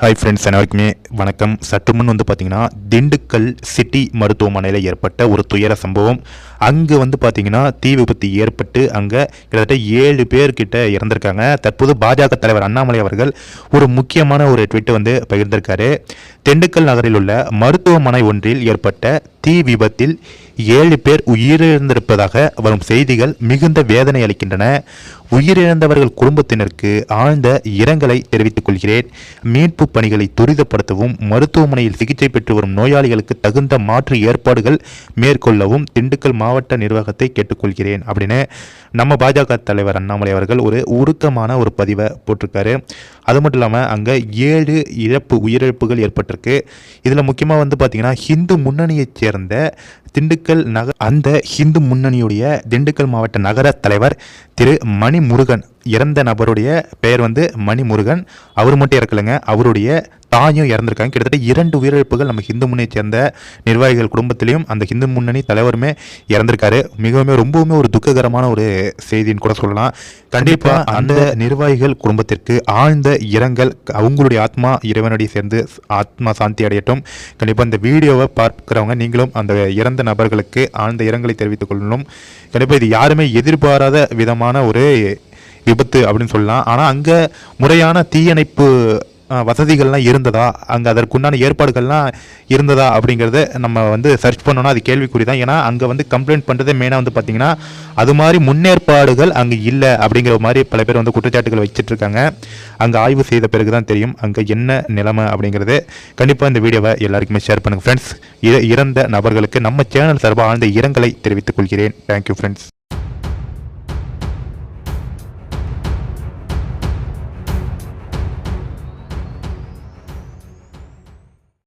Hi friends அனைவருக்குமே வணக்கம். சற்று முன் வந்து பார்த்தீங்கன்னா திண்டுக்கல் சிட்டி மருத்துவமனையில் ஏற்பட்ட ஒரு துயர சம்பவம். அங்கே வந்து பார்த்தீங்கன்னா தீ விபத்து ஏற்பட்டு அங்கே கிட்டத்தட்ட ஏழு பேர்கிட்ட இறந்திருக்காங்க. தற்போது பாஜக தலைவர் அண்ணாமலை அவர்கள் ஒரு முக்கியமான ஒரு ட்விட்டை வந்து பகிர்ந்திருக்காரு. திண்டுக்கல் நகரில் உள்ள மருத்துவமனை ஒன்றில் ஏற்பட்ட தீ விபத்தில் ஏழு பேர் உயிரிழந்திருப்பதாக வரும் செய்திகள் மிகுந்த வேதனை அளிக்கின்றன. உயிரிழந்தவர்கள் குடும்பத்தினருக்கு ஆழ்ந்த இரங்கலை தெரிவித்துக் கொள்கிறேன். மீட்பு பணிகளை துரிதப்படுத்தவும் மருத்துவமனையில் சிகிச்சை பெற்று வரும் நோயாளிகளுக்கு தகுந்த மாற்று ஏற்பாடுகள் மேற்கொள்ளவும் திண்டுக்கல் மாவட்ட நிர்வாகத்தை கேட்டுக்கொள்கிறேன் அப்படின்னு நம்ம பாஜக தலைவர் அண்ணாமலை அவர்கள் ஒரு உருக்கமான ஒரு பதிவை போட்டிருக்காரு. அது மட்டும் இல்லாமல் அங்கே ஏழு இழப்பு உயிரிழப்புகள் ஏற்பட்டிருக்கு. இதில் முக்கியமாக வந்து பார்த்திங்கன்னா ஹிந்து முன்னணியைச் சேர்ந்த திண்டுக்கல் நகர் அந்த ஹிந்து முன்னணியுடைய திண்டுக்கல் மாவட்ட நகர தலைவர் திரு மணிமுருகன். இறந்த நபருடைய பெயர் வந்து மணிமுருகன். அவர் மட்டும் இறக்கலைங்க. அவருடைய தாயும் இறந்திருக்காங்க. கிட்டத்தட்ட இரண்டு உயிரிழப்புகள் நம்ம ஹிந்து முன்னணியை சேர்ந்த நிர்வாகிகள் குடும்பத்திலையும் அந்த ஹிந்து முன்னணி தலைவருமே இறந்திருக்காரு. மிகவும் ரொம்பவுமே ஒரு துக்ககரமான ஒரு செய்தின்னு கூட சொல்லலாம். கண்டிப்பாக அந்த நிர்வாகிகள் குடும்பத்திற்கு ஆழ்ந்த இரங்கல் அவங்களுடைய ஆத்மா இறைவனடி சேர்ந்து ஆத்மா சாந்தி அடையட்டும். கண்டிப்பாக இந்த வீடியோவை பார்க்குறவங்க நீங்களும் அந்த இறந்த நபர்களுக்கு ஆழ்ந்த இரங்கலை தெரிவித்துக் கொள்ளணும். கண்டிப்பாக இது யாருமே எதிர்பாராத விதமான ஒரு விபத்து அப்படின்னு சொல்லலாம். ஆனால் அங்கே முறையான தீயணைப்பு வசதிகள்லாம் இருந்ததா? அங்கே அதற்குண்டான ஏற்பாடுகள்லாம் இருந்ததா அப்படிங்கிறத நம்ம வந்து சர்ச் பண்ணோன்னா அது கேள்விக்குறி தான். ஏன்னா அங்கே வந்து கம்ப்ளைண்ட் பண்ணுறதே மெயினாக வந்து பார்த்திங்கன்னா அது மாதிரி முன்னேற்பாடுகள் அங்கே இல்லை அப்படிங்கிற மாதிரி பல பேர் வந்து குற்றச்சாட்டுகள் வச்சுட்டு இருக்காங்க அங்கே ஆய்வு செய்த பிறகு தான் தெரியும் அங்கே என்ன நிலைமை அப்படிங்கிறது. கண்டிப்பாக இந்த வீடியோவை எல்லாருக்குமே ஷேர் பண்ணுங்கள் ஃப்ரெண்ட்ஸ் இறந்த நபர்களுக்கு நம்ம சேனல் சார்பாக ஆழ்ந்த இரங்கலை தெரிவித்துக் கொள்கிறேன். Thank you friends